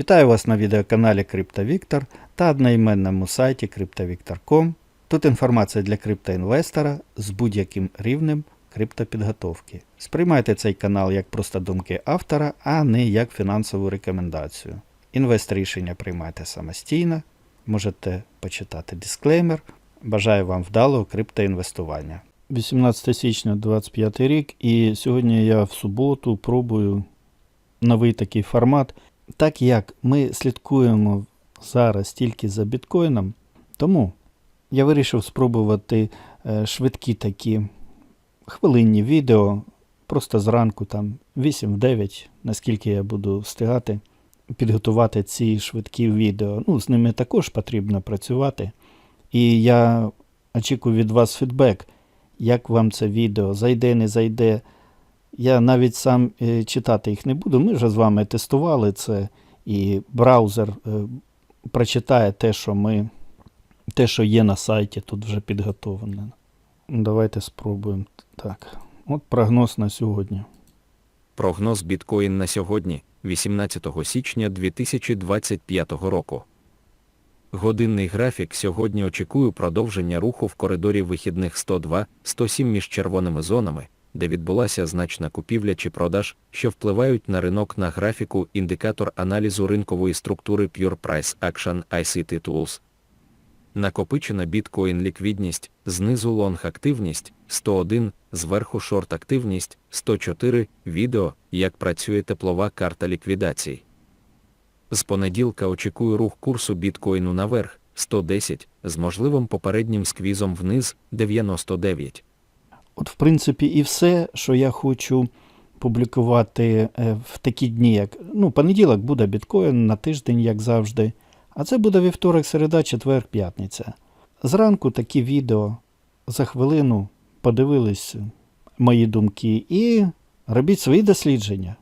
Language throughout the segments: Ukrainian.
Вітаю вас на відеоканалі CryptoVictor та одноіменному сайті CryptoVictor.com. Тут інформація для криптоінвестора з будь-яким рівнем криптопідготовки. Сприймайте цей канал як просто думки автора, а не як фінансову рекомендацію. Інвест рішення приймайте самостійно, можете почитати дисклеймер. Бажаю вам вдалого криптоінвестування. 18 січня 25 рік, і сьогодні я в суботу пробую новий такий формат. Так як ми слідкуємо зараз тільки за біткоїном, тому я вирішив спробувати е, швидкі такі хвилинні відео, просто зранку, там 8-9, наскільки я буду встигати підготувати ці швидкі відео. Ну, з ними також потрібно працювати. І я очікую від вас фідбек, як вам це відео, зайде, не зайде. Я навіть сам е, читати їх не буду. Ми вже з вами тестували це, і браузер е, прочитає те, що ми, те, що є на сайті, тут вже підготовлене. Давайте спробуємо. Так, от прогноз на сьогодні. Прогноз біткоін на сьогодні, 18 січня 2025 року. Годинний графік сьогодні очікую продовження руху в коридорі вихідних 102-107 між червоними зонами, де відбулася значна купівля чи продаж, що впливають на ринок на графіку індикатор аналізу ринкової структури Pure Price Action ICT Tools. Накопичена біткоін ліквідність, знизу лонг активність 101, зверху шорт активність 104, відео, як працює теплова карта ліквідацій. З понеділка очікую рух курсу біткоїну наверх 110, з можливим попереднім сквізом вниз 99. От, в принципі, і все, що я хочу публікувати е, в такі дні, як ну, понеділок буде біткоін на тиждень, як завжди. А це буде вівторок, середа, четвер, п'ятниця. Зранку такі відео за хвилину подивились мої думки і робіть свої дослідження.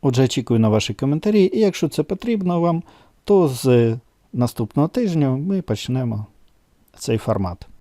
Отже, очікую на ваші коментарі, і якщо це потрібно вам, то з наступного тижня ми почнемо цей формат.